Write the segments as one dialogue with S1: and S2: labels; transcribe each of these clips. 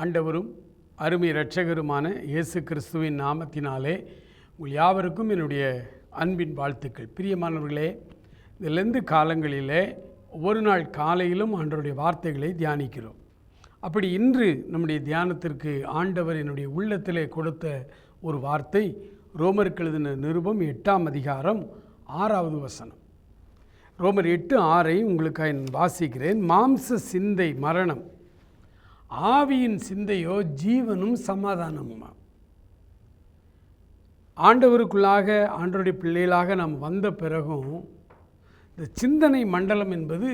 S1: ஆண்டவரும் அருமை இரட்சகருமான இயேசு கிறிஸ்துவின் நாமத்தினாலே உங்கள் யாவருக்கும் என்னுடைய அன்பின் வாழ்த்துக்கள். பிரியமானவர்களே இந்த லெந்து காலங்களிலே ஒவ்வொரு நாள் காலையிலும் ஆண்டவருடைய வார்த்தைகளை தியானிக்கிறோம். அப்படி இன்று நம்முடைய தியானத்திற்கு ஆண்டவர் என்னுடைய உள்ளத்திலே கொடுத்த ஒரு வார்த்தை ரோமருக்கு எழுதின நிருபம் எட்டாம் அதிகாரம் ஆறாவது வசனம். ரோமர் எட்டு ஆறை உங்களுக்காக நான் வாசிக்கிறேன். மாம்ச சிந்தை மரணம். ஆவியின் சிந்தையோ ஜீவனும் சமாதானமுமா? ஆண்டவருக்குள்ளாக ஆண்டவருடைய பிள்ளைகளாக நாம் வந்த பிறகும் இந்த சிந்தனை மண்டலம் என்பது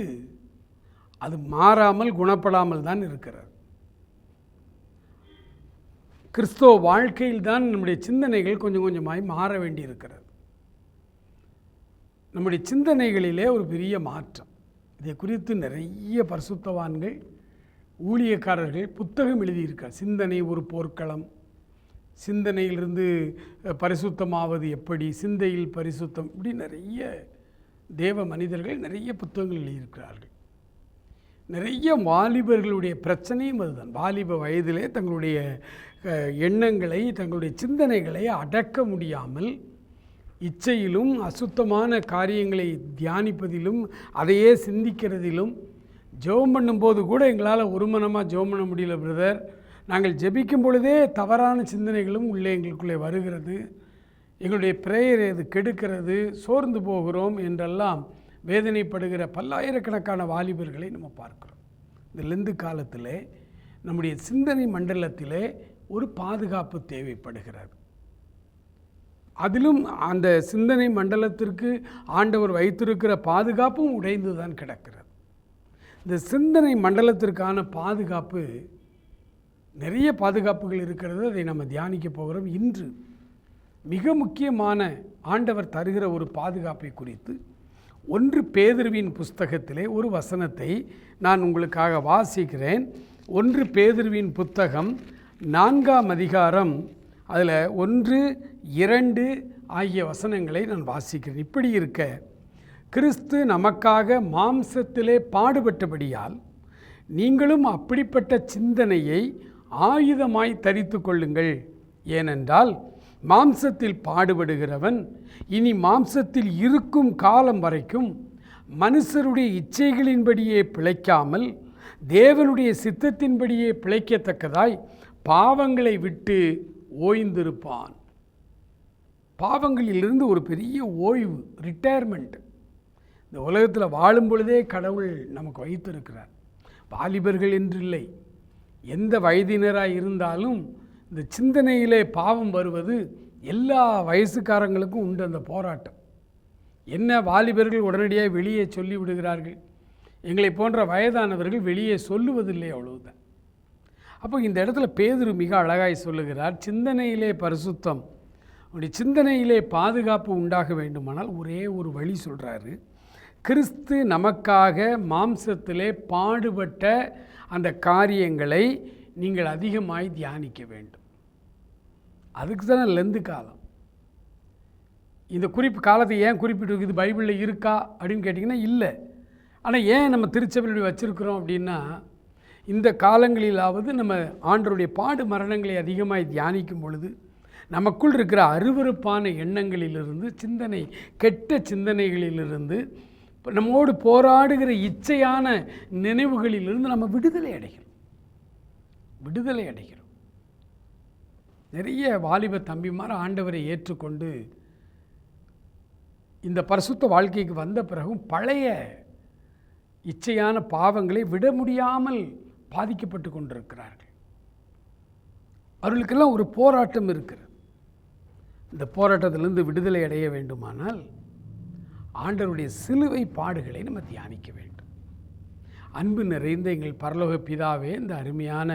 S1: அது மாறாமல் குணப்படாமல் தான் இருக்கிறார் கிறிஸ்தவ வாழ்க்கையில் தான் நம்முடைய சிந்தனைகள் கொஞ்சம் கொஞ்சமாய் மாற வேண்டியிருக்கிறது. நம்முடைய சிந்தனைகளிலே ஒரு பெரிய மாற்றம். இதை குறித்து நிறைய பரிசுத்தவான்கள் ஊழியக்காரர்கள் புத்தகம் எழுதியிருக்கார். சிந்தனை ஒரு போர்க்களம். சிந்தனையிலிருந்து பரிசுத்தமாவது எப்படி? சிந்தையில் பரிசுத்தம் இப்படி நிறைய தேவ மனிதர்கள் நிறைய புத்தகங்கள் எழுதியிருக்கிறார்கள். நிறைய வாலிபர்களுடைய பிரச்சனையும் அதுதான். வாலிப வயதிலே தங்களுடைய எண்ணங்களை தங்களுடைய சிந்தனைகளை அடக்க முடியாமல் இச்சையிலும் அசுத்தமான காரியங்களை தியானிப்பதிலும் அதையே சிந்திக்கிறதிலும் ஜெபம் பண்ணும்போது கூட எங்களால் ஒருமனமாக ஜெபம் பண்ண முடியல பிரதர் நாங்கள் ஜெபிக்கும் பொழுதே தவறான சிந்தனைகளும் உள்ளே எங்களுக்குள்ளே வருகிறது. எங்களுடைய பிரேயர் இது கெடுக்கிறது சோர்ந்து போகிறோம் என்றெல்லாம் வேதனைப்படுகிற பல்லாயிரக்கணக்கான வாலிபர்களை நம்ம பார்க்குறோம். இந்த லெந்து காலத்தில் நம்முடைய சிந்தனை மண்டலத்திலே ஒரு பாதுகாப்பு தேவைப்படுகிறது அதிலும் அந்த சிந்தனை மண்டலத்திற்கு ஆண்டவர் வைத்திருக்கிற பாதுகாப்பும் உடைந்து தான் கிடக்கிறது. இந்த சிந்தனை மண்டலத்திற்கான பாதுகாப்பு நிறைய பாதுகாப்புகள் இருக்கிறது. அதை நம்ம தியானிக்க போகிறோம். இன்று மிக முக்கியமான ஆண்டவர் தருகிற ஒரு பாதுகாப்பை குறித்து ஒன்று பேதுருவின் புஸ்தகத்திலே ஒரு வசனத்தை நான் உங்களுக்காக வாசிக்கிறேன். ஒன்று பேதுருவின் புத்தகம் நான்காம் அதிகாரம் அதில் ஒன்று இரண்டு ஆகிய வசனங்களை நான் வாசிக்கிறேன். இப்படி இருக்க கிறிஸ்து நமக்காக மாம்சத்திலே பாடுபட்டபடியால் நீங்களும் அப்படிப்பட்ட சிந்தனையை ஆயுதமாய் தரித்து கொள்ளுங்கள். ஏனென்றால் மாம்சத்தில் பாடுபடுகிறவன் இனி மாம்சத்தில் இருக்கும் காலம் வரைக்கும் மனுஷருடைய இச்சைகளின்படியே பிழைக்காமல் தேவனுடைய சித்தத்தின்படியே பிழைக்கத்தக்கதாய் பாவங்களை விட்டு ஓய்ந்திருப்பான். பாவங்களிலிருந்து ஒரு பெரிய ஓய்வு ரிட்டையர்மெண்ட் இந்த உலகத்தில் வாழும் பொழுதே கடவுள் நமக்கு வைத்திருக்கிறார். வாலிபர்கள் என்றில்லை. எந்த வயதினராக இருந்தாலும் இந்த சிந்தனையிலே பாவம் வருவது எல்லா வயசுக்காரங்களுக்கும் உண்டு அந்த போராட்டம். என்ன வாலிபர்கள் உடனடியாக வெளியே சொல்லி விடுகிறார்கள்? எங்களை போன்ற வயதானவர்கள் வெளியே சொல்லுவதில்லை அவ்வளவுதான். அப்போ இந்த இடத்துல பேதுரு மிக அழகாய் சொல்லுகிறார் சிந்தனையிலே பரிசுத்தம். உடைய சிந்தனையிலே பாதுகாப்பு உண்டாக வேண்டுமானால் ஒரே ஒரு வழி சொல்கிறாரு கிறிஸ்து நமக்காக மாம்சத்திலே பாடுபட்ட அந்த காரியங்களை நீங்கள் அதிகமாய் தியானிக்க வேண்டும். அதுக்கு தானே லெந்து காலம். இந்த குறிப்பு காலத்தை ஏன் குறிப்பிட்டு இது பைபிளில் இருக்கா? அப்படின்னு கேட்டிங்கன்னா இல்லை. ஆனால் ஏன் நம்ம திருச்சபையில் வச்சுருக்கிறோம் அப்படின்னா இந்த காலங்களிலாவது நம்ம ஆண்டருடைய பாடு மரணங்களை அதிகமாக தியானிக்கும் பொழுது நமக்குள் இருக்கிற அருவருப்பான எண்ணங்களிலிருந்து சிந்தனை கெட்ட சிந்தனைகளிலிருந்து நம்மோடு போராடுகிற இச்சையான நினைவுகளிலிருந்து நம்ம விடுதலை அடைகிறோம். விடுதலை அடைகிறோம். நிறைய வாலிப தம்பிமார் ஆண்டவரை ஏற்றுக்கொண்டு இந்த பரிசுத்த வாழ்க்கைக்கு வந்த பிறகும் பழைய இச்சையான பாவங்களை விட முடியாமல் பாதிக்கப்பட்டு கொண்டிருக்கிறார்கள். அவர்களுக்கெல்லாம் ஒரு போராட்டம் இருக்கிறது. இந்த போராட்டத்திலிருந்து விடுதலை அடைய வேண்டுமானால் ஆண்டவருடைய சிலுவை பாடுகளை நம்ம தியானிக்க வேண்டும். அன்பு நிறைந்த எங்கள் பரலோக பிதாவே இந்த அருமையான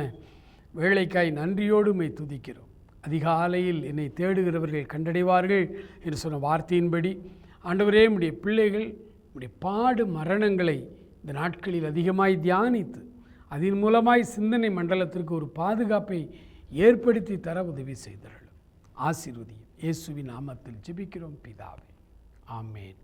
S1: வேலைக்காய் நன்றியோடுமை துதிக்கிறோம். அதிகாலையில் என்னை தேடுகிறவர்கள் கண்டடைவார்கள் என்று சொன்ன வார்த்தையின்படி ஆண்டவரே உடைய பிள்ளைகள் உடைய பாடு மரணங்களை இந்த நாட்களில் அதிகமாய் தியானித்து அதன் மூலமாய் சிந்தனை மண்டலத்திற்கு ஒரு பாதுகாப்பை ஏற்படுத்தி தர உதவி செய்தார்கள் ஆசீர்வதியும். இயேசுவின் நாமத்தில் ஜெபிக்கிறோம் பிதாவே. ஆமேன்.